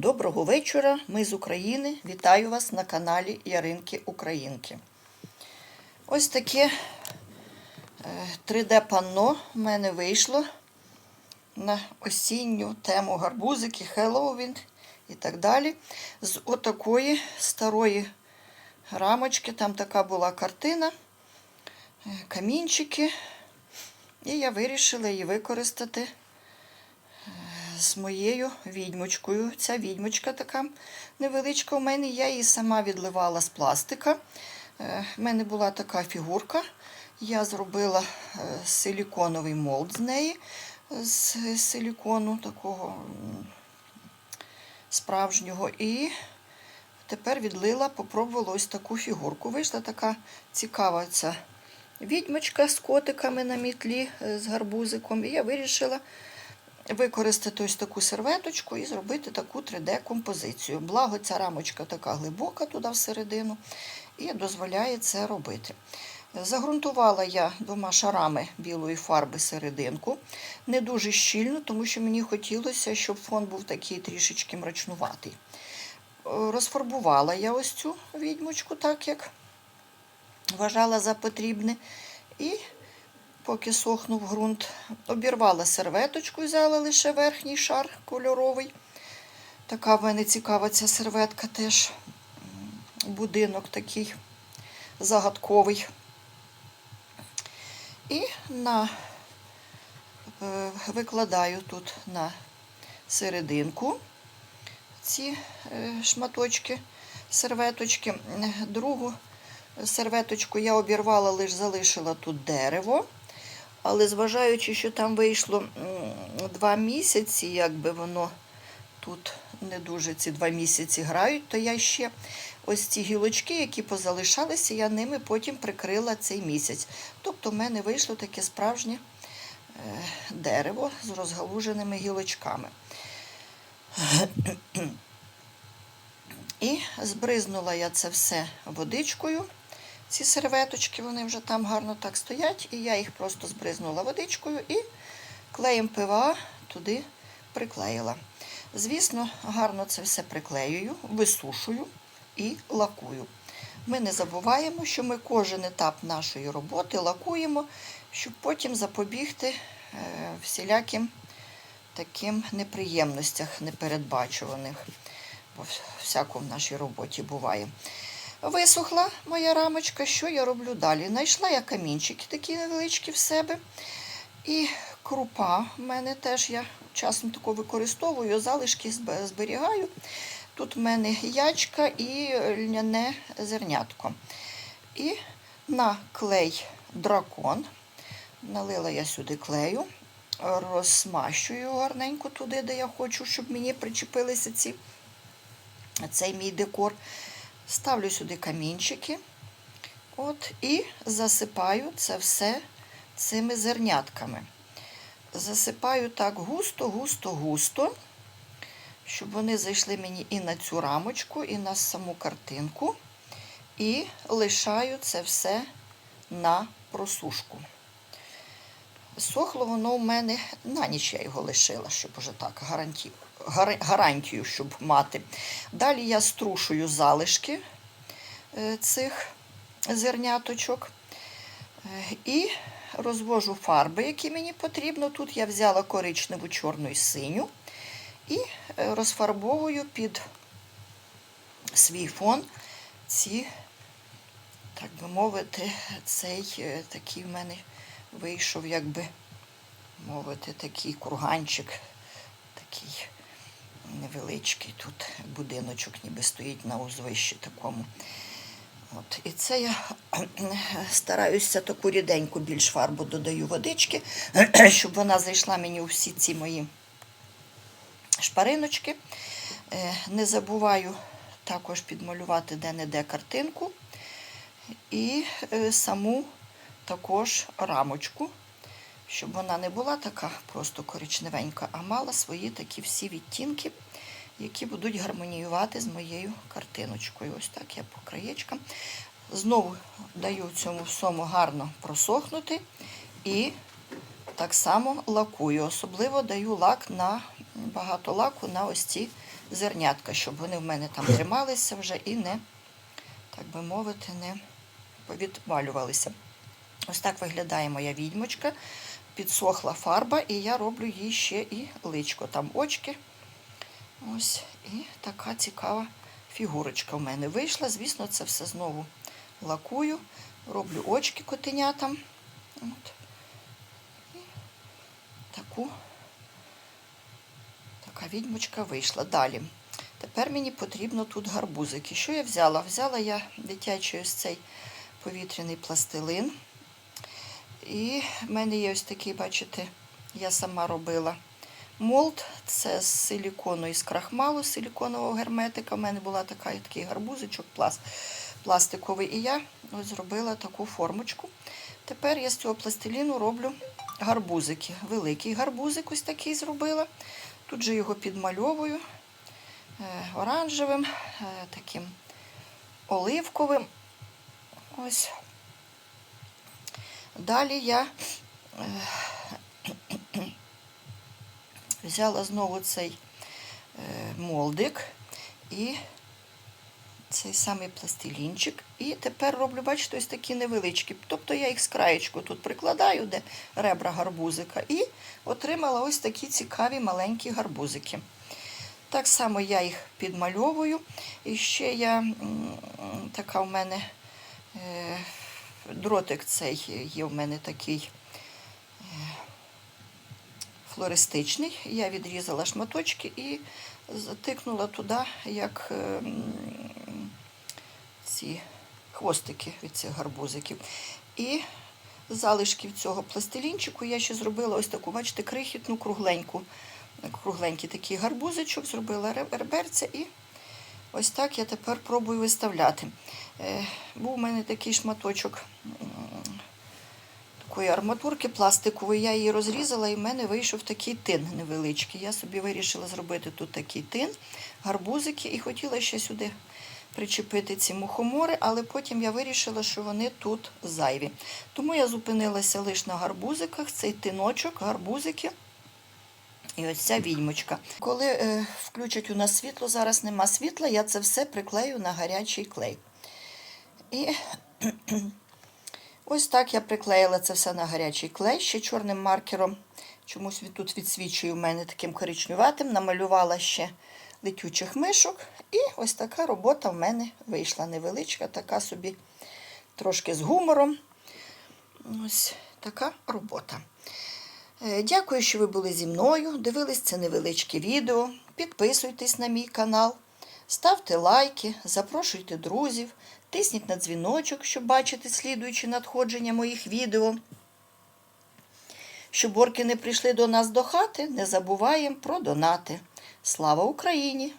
Доброго вечора, ми з України. Вітаю вас на каналі Яринки Українки. Ось таке 3D-панно в мене вийшло на осінню тему гарбузики, Хеллоуін і так далі. З отакої старої рамочки, там така була картина, е, камінчики. І я вирішила її використати з моєю відьмочкою. Ця відьмочка така невеличка у мене. Я її сама відливала з пластика. Е, В мене була така фігурка. Я зробила е, силіконовий молд з неї, з силікону такого справжнього. І тепер відлила, попробувала ось таку фігурку. Вийшла така цікава ця відьмочка з котиками на мітлі, е, з гарбузиком. І я вирішила використати ось таку серветочку і зробити таку 3D-композицію. Благо, ця рамочка така глибока туди всередину і дозволяє це робити. Загрунтувала я двома шарами білої фарби серединку. Не дуже щільно, тому що мені хотілося, щоб фон був такий трішечки мрачнуватий. Е, Розфарбувала я ось цю відьмочку, так як вважала за потрібне. І поки сохнув ґрунт, обірвала серветочку, взяла лише верхній шар кольоровий. Така в мене цікава ця серветка теж. Будинок такий загадковий. І на, е, викладаю тут на серединку ці е, шматочки серветочки. Другу серветочку я обірвала, лише залишила тут дерево. Але зважаючи, що там вийшло два місяці, якби воно тут не дуже ці два місяці грають, то я ще ось ці гілочки, які позалишалися, я ними потім прикрила цей місяць. Тобто в мене вийшло таке справжнє е, дерево з розгалуженими гілочками. І збризнула я це все водичкою. Ці серветочки, вони вже там гарно так стоять, і я їх просто збризнула водичкою і клеєм ПВА туди приклеїла. Звісно, гарно це все приклеюю, висушую і лакую. Ми не забуваємо, що ми кожен етап нашої роботи лакуємо, щоб потім запобігти е, всіляким таким неприємностях непередбачуваних, бо всяко в нашій роботі буває. Висохла моя рамочка, що я роблю далі? Знайшла я камінчики такі невеличкі в себе. І крупа в мене теж я часом тако використовую, залишки зберігаю. Тут в мене ячка і льняне зернятко. І на клей дракон. Налила я сюди клею, розсмащую гарненько туди, де я хочу, щоб мені причепилися ці, цей мій декор. Ставлю сюди камінчики. От, і засипаю це все цими зернятками. Засипаю так густо, густо, густо, щоб вони зайшли мені і на цю рамочку, і на саму картинку. І лишаю це все на просушку. Сохло воно у мене на ніч я його лишила, щоб уже так гарантію, гара- гарантію, щоб мати. Далі я струшую залишки е, цих зерняточок е, і розвожу фарби, які мені потрібно. Тут я взяла коричневу, чорну і синю, і е, розфарбовую під свій фон ці, так би мовити, цей такий в мене вийшов, як би мовити, такий курганчик, такий невеличкий тут будиночок, ніби стоїть на узвищі такому. От, і це я стараюся таку ріденьку більш фарбу додаю водички, щоб вона зайшла мені у всі ці мої шпариночки. Е, Не забуваю також підмалювати де-не-де картинку і е, саму також рамочку, щоб вона не була така просто коричневенька, а мала свої такі всі відтінки, які будуть гармоніювати з моєю картиночкою. Ось так я по краєчкам. Знову даю цьому всьому гарно просохнути і так само лакую. Особливо даю лак на багато лаку на ось ці зернятка, щоб вони в мене там трималися вже і не, так би мовити, не повідвалювалися. Ось так виглядає моя відьмочка. Підсохла фарба, і я роблю їй ще і личко. Там очки. Ось, і така цікава фігурочка в мене вийшла. Звісно, це все знову лакую, роблю очки котенятам. От. І таку, така відьмочка вийшла. Далі. Тепер мені потрібно тут гарбузики. Що я взяла? Взяла я дитячий ось цей повітряний пластилин. І в мене є ось такий, бачите, я сама робила молд. Це з силікону із крахмалу, з силіконового герметика. У мене була така, такий гарбузичок пласт, пластиковий. І я ось зробила таку формочку. Тепер я з цього пластиліну роблю гарбузики. Великий гарбузик ось такий зробила. Тут же його підмальовую е, оранжевим, е, таким оливковим. Ось. Далі я е, взяла знову цей е, молдик і цей самий пластилінчик. І тепер роблю, бачите, ось такі невеличкі. Тобто я їх з краєчку тут прикладаю, де ребра гарбузика, і отримала ось такі цікаві маленькі гарбузики. Так само я їх підмальовую. І ще я така в мене е, дротик цей є в мене такий е, флористичний. Я відрізала шматочки і затикнула туди, як е, ці хвостики від цих гарбузиків. І залишків цього пластилінчику я ще зробила ось таку, бачите, крихітну кругленьку, кругленький такий гарбузичок, зробила ре- реберця і ось так я тепер пробую виставляти. Е, Був у мене такий шматочок такої арматурки пластикової, я її розрізала і в мене вийшов такий тин невеличкий. Я собі вирішила зробити тут такий тин, гарбузики, і хотіла ще сюди причепити ці мухомори, але потім я вирішила, що вони тут зайві. Тому я зупинилася лише на гарбузиках, цей тиночок, гарбузики. І ось ця відьмочка. Коли е, включать у нас світло, зараз нема світла, я це все приклею на гарячий клей. І ось так я приклеїла це все на гарячий клей, ще чорним маркером. Чомусь від- тут відсвічує у мене таким коричневатим, намалювала ще летючих мишок. І ось така робота в мене вийшла невеличка, така собі трошки з гумором. Ось така робота. Е, Дякую, що ви були зі мною. Дивились це невеличке відео. Підписуйтесь на мій канал, ставте лайки, запрошуйте друзів, тисніть на дзвіночок, щоб бачити слідуючі надходження моїх відео. Щоб орки не прийшли до нас до хати, не забуваємо про донати. Слава Україні!